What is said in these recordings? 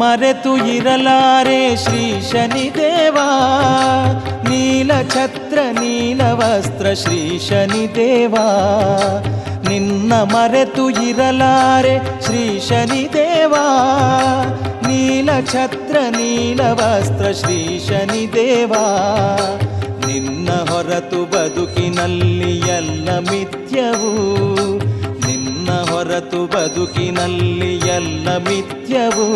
ಮರೆತು ಇರಲಾರೆ ಶ್ರೀ ಶನಿದೇವಾ ನೀಲ ಛತ್ರ ನೀಲ ವಸ್ತ್ರ ಶ್ರೀ ಶನಿದೇವಾ ನಿನ್ನ ಮರೆತು ಇರಲಾರೆ ಶ್ರೀ ಶನಿದೇವಾ ನೀಲ ಛತ್ರ ನೀಲ ವಸ್ತ್ರ ಶ್ರೀ ಶನಿದೇವಾ ನಿನ್ನ ಹೊರತು ಬದುಕಿನಲ್ಲಿ ಎಲ್ಲ ಮಿಥ್ಯವು ನಿನ್ನ ಹೊರತು ಬದುಕಿನಲ್ಲಿ ಎಲ್ಲ ಮಿಥ್ಯವು.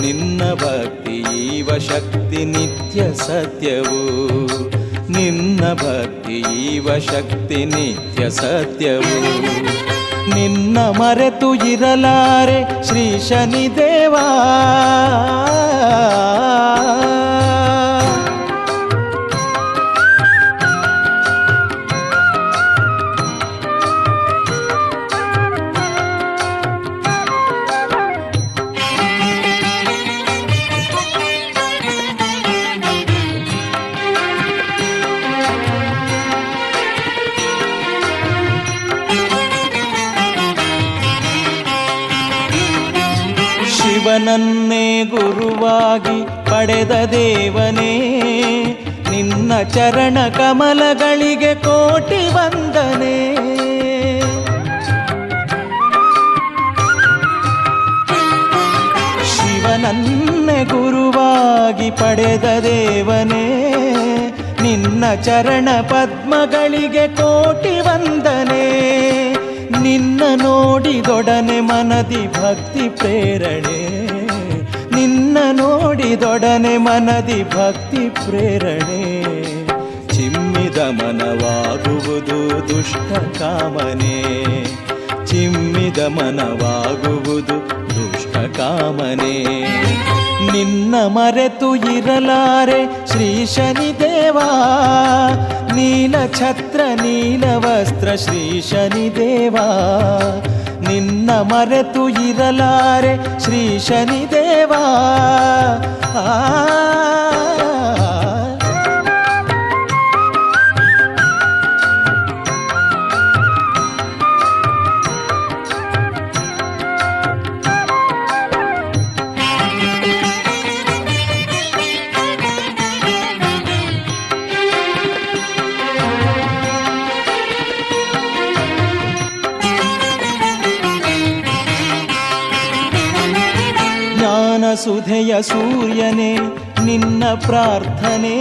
ನಿನ್ನ ಭಕ್ತಿ ಈವ ಶಕ್ತಿ ನಿತ್ಯ ಸತ್ಯವು. ನಿನ್ನ ಭಕ್ತಿ ಈವ ಶಕ್ತಿ ನಿತ್ಯ ಸತ್ಯವು. ನಿನ್ನ ಮರೆತು ಇರಲಾರೆ ಶ್ರೀ ಶನಿದೇವಾ. ಶಿವನನ್ನೇ ಗುರುವಾಗಿ ಪಡೆದ ದೇವನೇ, ನಿನ್ನ ಚರಣ ಕಮಲಗಳಿಗೆ ಕೋಟಿ ವಂದನೆ. ಶಿವನನ್ನೇ ಗುರುವಾಗಿ ಪಡೆದ ದೇವನೇ, ನಿನ್ನ ಚರಣ ಪದ್ಮಗಳಿಗೆ ಕೋಟಿ ವಂದನೆ. ನೋಡಿದೊಡನೆ ಮನದಿ ಭಕ್ತಿ ಪ್ರೇರಣೆ. ನಿನ್ನ ನೋಡಿದೊಡನೆ ಮನದಿ ಭಕ್ತಿ ಪ್ರೇರಣೆ. ಚಿಮ್ಮಿದ ಮನವಾಗುವುದು ದುಷ್ಟ ಕಾಮನೆ. ಚಿಮ್ಮಿದ ಮನವಾಗುವುದು ದುಷ್ಟ ಕಾಮನೆ. ನಿನ್ನ ಮರೆತು ಇರಲಾರೆ ಶ್ರೀ ಶನಿದೇವಾ. ನೀಲ ಛತ್ರ ನೀಲ ವಸ್ತ್ರ ಶ್ರೀ ಶನಿದೇವಾ. ನಿನ್ನ ಮರೆತು ಇರಲಾರೆ ಶ್ರೀ ಶನಿದೇವಾ ಆ ಸುಧೆಯ ಸೂರ್ಯನೇ, ನಿನ್ನ ಪ್ರಾರ್ಥನೆ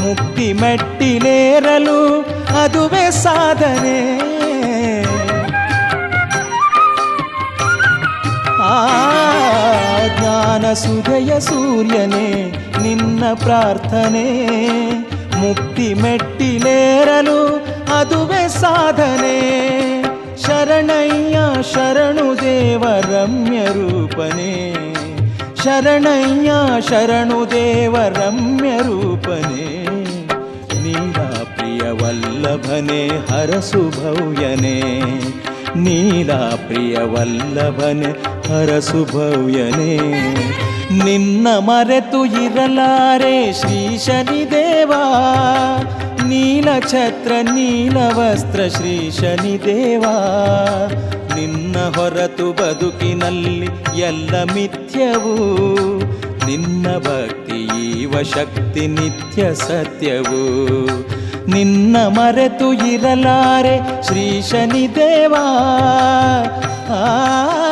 ಮುಕ್ತಿ ಮೆಟ್ಟಿಲೇರಲು ಅದುವೇ ಸಾಧನೆ. ಆ ಜ್ಞಾನ ಸುಧೆಯ ಸೂರ್ಯನೇ, ನಿನ್ನ ಪ್ರಾರ್ಥನೆ ಮುಕ್ತಿ ಮೆಟ್ಟಿಲೇರಲು ಅದುವೇ ಸಾಧನೆ. ಶರಣಯ್ಯ ಶರಣು ದೇವ ರಮ್ಯ ರೂಪನೇ. ಶರಣಯ್ಯ ಶರಣು ದೇವ ರಮ್ಯ ರೂಪನೇ. ನೀಲ ಪ್ರಿಯವಲ್ಲಭನೆ ಹರಸು ಭವ್ಯನೇ ನೀಲ ಪ್ರಿಯವಲ್ಲಭನೆ ಹರಸು ಭವ್ಯನೇ ನಿನ್ನ ಮರೆತು ಇರಲಾರೆ ಶ್ರೀ ಶನಿದೇವಾ. ನೀಲ ಛತ್ರ ನೀಲ ವಸ್ತ್ರ ಶ್ರೀ ಶನಿದೇವಾ. ನಿನ್ನ ಹೊರತು ಬದುಕಿನಲ್ಲಿ ಎಲ್ಲ ಮಿಥ್ಯವು. ನಿನ್ನ ಭಕ್ತಿ ಈವ ಶಕ್ತಿ ನಿತ್ಯ ಸತ್ಯವು. ನಿನ್ನ ಮರೆತು ಇರಲಾರೆ ಶ್ರೀ ಶನಿದೇವಾ. ಆ